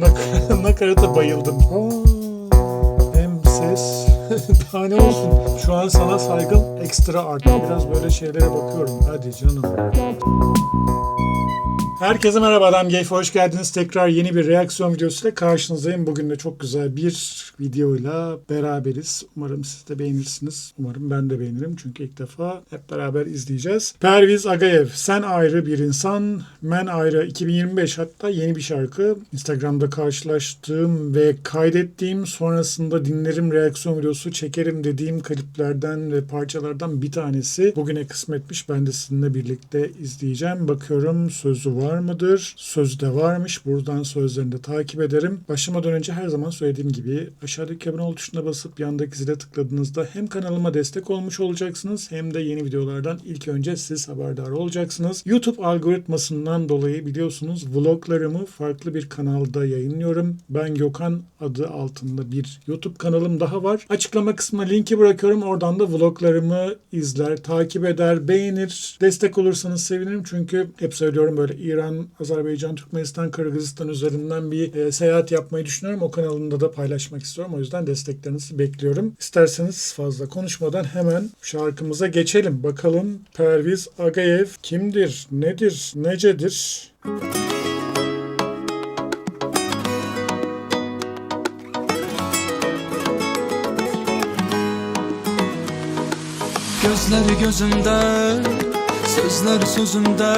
Nak- Nakarata bayıldım. Hem ses daha ne olsun. Şu an sana saygım ekstra arttı. Biraz böyle şeylere bakıyorum. Hadi canım. Herkese merhaba Adam Geyfe hoş geldiniz. Tekrar yeni bir reaksiyon videosuyla karşınızdayım. Bugün de çok güzel bir videoyla beraberiz. Umarım siz de beğenirsiniz. Umarım ben de beğenirim çünkü ilk defa hep beraber izleyeceğiz. Perviz Agayev, Sen Ayrı Bir İnsan, Men Ayrı 2025 hatta yeni bir şarkı. Instagram'da karşılaştığım ve kaydettiğim sonrasında dinlerim reaksiyon videosu çekerim dediğim kliplerden ve parçalardan bir tanesi. Bugüne kısmetmiş. Ben de sizinle birlikte izleyeceğim. Bakıyorum sözü var mıdır? Sözü de varmış. Buradan sözlerini de takip ederim. Başlamadan önce her zaman söylediğim gibi aşağıdaki abone ol tuşuna basıp yandaki zile tıkladığınızda hem kanalıma destek olmuş olacaksınız hem de yeni videolardan ilk önce siz haberdar olacaksınız. YouTube algoritmasından dolayı biliyorsunuz vloglarımı farklı bir kanalda yayınlıyorum. Ben Gökhan adı altında bir YouTube kanalım daha var. Açıklama kısmına linki bırakıyorum. Oradan da vloglarımı izler, takip eder, beğenir. Destek olursanız sevinirim. Çünkü hep söylüyorum böyle İran, Azerbaycan, Türkmenistan, Kırgızistan üzerinden bir e, seyahat yapmayı düşünüyorum. O kanalımda da paylaşmak istiyorum. O yüzden desteklerinizi bekliyorum. İsterseniz fazla konuşmadan hemen şarkımıza geçelim. Bakalım Perviz Agayev kimdir, nedir, necedir? Gözleri gözümde, sözler sözümde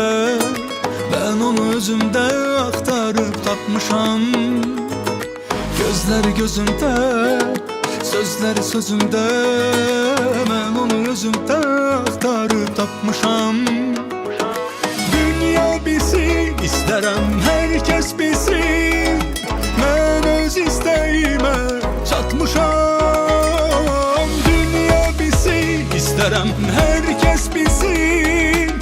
Ben onu özümde aktarıp tapmışam Gözleri gözümde, sözler sözümde. Ben onu özümde aktarıp tapmışam Dünya bilsin, isterim herkes bilsin. Ben öz isteğime çatmışam. Dünya bilsin, isterim herkes bilsin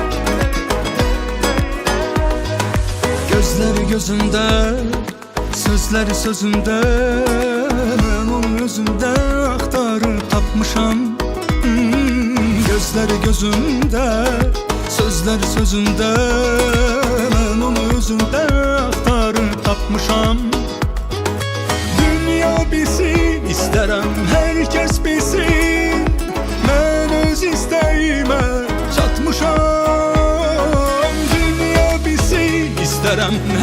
Gözleri gözümde, sözleri sözümde Ben onu özümde aktarıp tapmışam. Hmm, Gözleri gözümde, sözleri sözümde Ben onu özümde aktarıp tapmışam. Dünya bilsin, isterim herkes bilsin bilsin,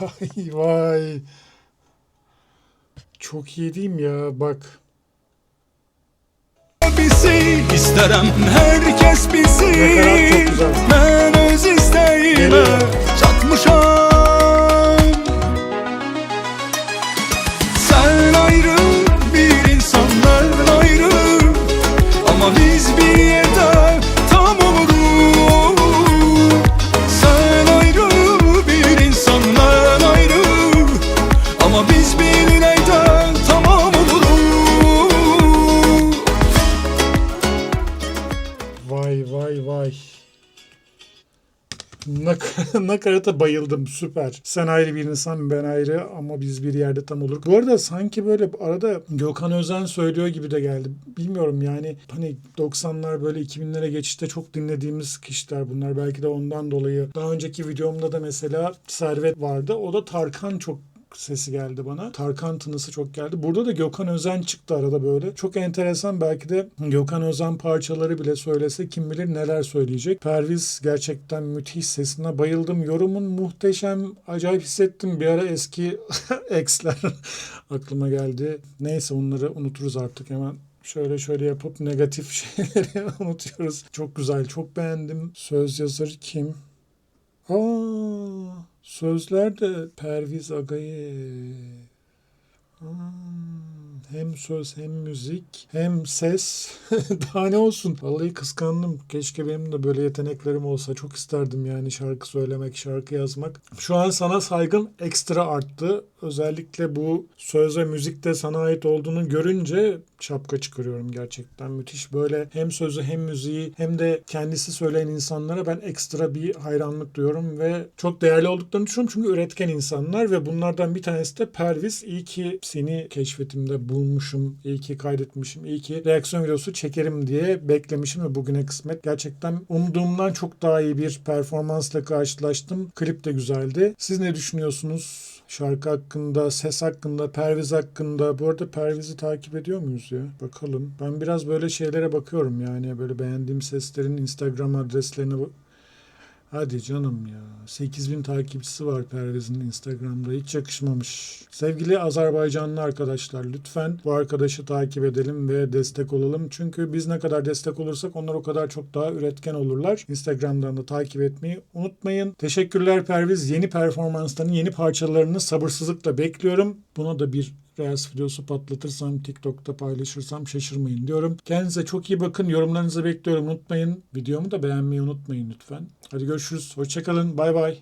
Vay vay. Çok iyi değil ya? Bak. bilsin İsterim herkes bilsin vay vay. Nak nakarata bayıldım süper. Sen ayrı bir insan ben ayrı ama biz bir yerde tam olur. Bu arada sanki böyle arada Gökhan Özen söylüyor gibi de geldi. Bilmiyorum yani hani 90'lar böyle 2000'lere geçişte çok dinlediğimiz kişiler bunlar. Belki de ondan dolayı. Daha önceki videomda da mesela Servet vardı. O da Tarkan çok sesi geldi bana. Tarkan tınısı çok geldi. Burada da Gökhan Özen çıktı arada böyle. Çok enteresan belki de Gökhan Özen parçaları bile söylese kim bilir neler söyleyecek. Perviz gerçekten müthiş sesine bayıldım. Yorumun muhteşem. Acayip hissettim. Bir ara eski ex'ler aklıma geldi. Neyse onları unuturuz artık hemen. Şöyle şöyle yapıp negatif şeyleri unutuyoruz. Çok güzel, çok beğendim. Söz yazarı kim? Aa, sözler de Perviz Agay'ı. Hmm, hem söz hem müzik hem ses. Daha ne olsun. Vallahi kıskandım. Keşke benim de böyle yeteneklerim olsa. Çok isterdim yani şarkı söylemek, şarkı yazmak. Şu an sana saygım ekstra arttı. Özellikle bu söz ve müzikte sana ait olduğunu görünce şapka çıkarıyorum gerçekten. Müthiş böyle hem sözü hem müziği hem de kendisi söyleyen insanlara ben ekstra bir hayranlık duyuyorum ve çok değerli olduklarını düşünüyorum. Çünkü üretken insanlar ve bunlardan bir tanesi de Perviz. İyi ki seni keşfetimde bulmuşum. İyi ki kaydetmişim. İyi ki reaksiyon videosu çekerim diye beklemişim ve bugüne kısmet. Gerçekten umduğumdan çok daha iyi bir performansla karşılaştım. Klip de güzeldi. Siz ne düşünüyorsunuz? Şarkı hakkında, ses hakkında, Perviz hakkında. Bu arada Perviz'i takip ediyor muyuz ya? Bakalım. Ben biraz böyle şeylere bakıyorum yani. Böyle beğendiğim seslerin Instagram adreslerine Hadi canım ya. 8000 takipçisi var Perviz'in Instagram'da. Hiç yakışmamış. Sevgili Azerbaycanlı arkadaşlar lütfen bu arkadaşı takip edelim ve destek olalım. Çünkü biz ne kadar destek olursak onlar o kadar çok daha üretken olurlar. Instagram'dan da takip etmeyi unutmayın. Teşekkürler Perviz. Yeni performanslarının yeni parçalarını sabırsızlıkla bekliyorum. Buna da bir Reels videosu patlatırsam, TikTok'ta paylaşırsam şaşırmayın diyorum. Kendinize çok iyi bakın. Yorumlarınızı bekliyorum. Unutmayın. Videomu da beğenmeyi unutmayın lütfen. Hadi görüşürüz. Hoşçakalın. Bay bay.